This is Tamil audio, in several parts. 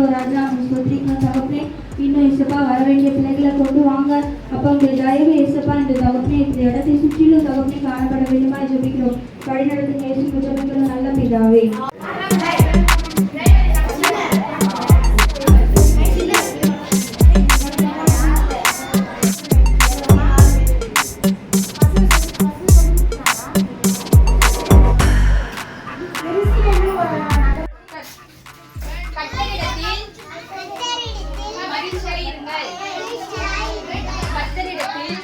ஸோ ராஜா அவங்க ஸ்தோத்திரிக்கிறோம் தகப்பனே. இன்னும் இசப்பா வர வேண்டிய பிள்ளைகளை கொண்டு வாங்க. அப்போ உங்களுடைய தயவு இசப்பா இந்த தகப்பனே இந்த இடத்தை சுற்றிலும் தகப்பனே காணப்பட வேண்டுமா ஜெபிக்கிறோம் வழிநடத்தும் நேசம் ஜெபிக்கிறோம் நல்ல பிதாவே. மகிழ்ச்சியாய் இருங்கள் கத்தரிடத்தில்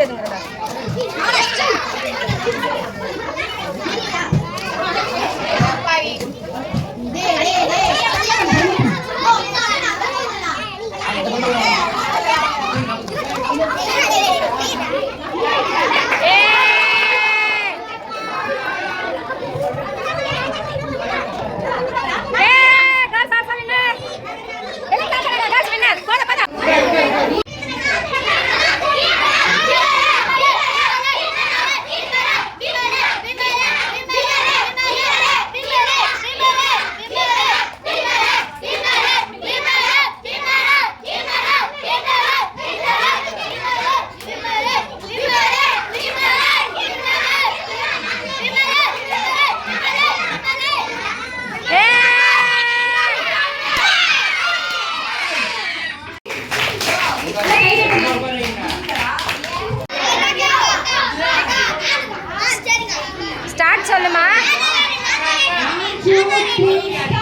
dia dengar 现在给你一点。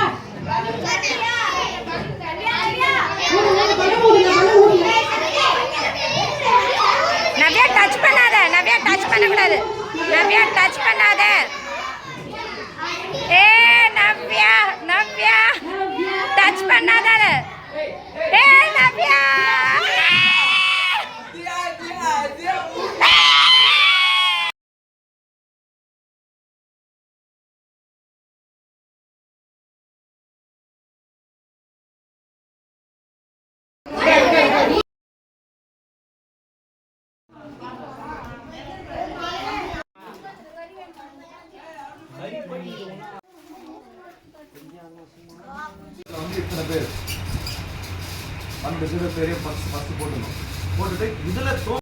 பேர். அந்த சில பெரிய ஃபர்ஸ்ட் ஃபஸ்ட்டு போட்டுணும் போட்டுட்டு இதுல தோ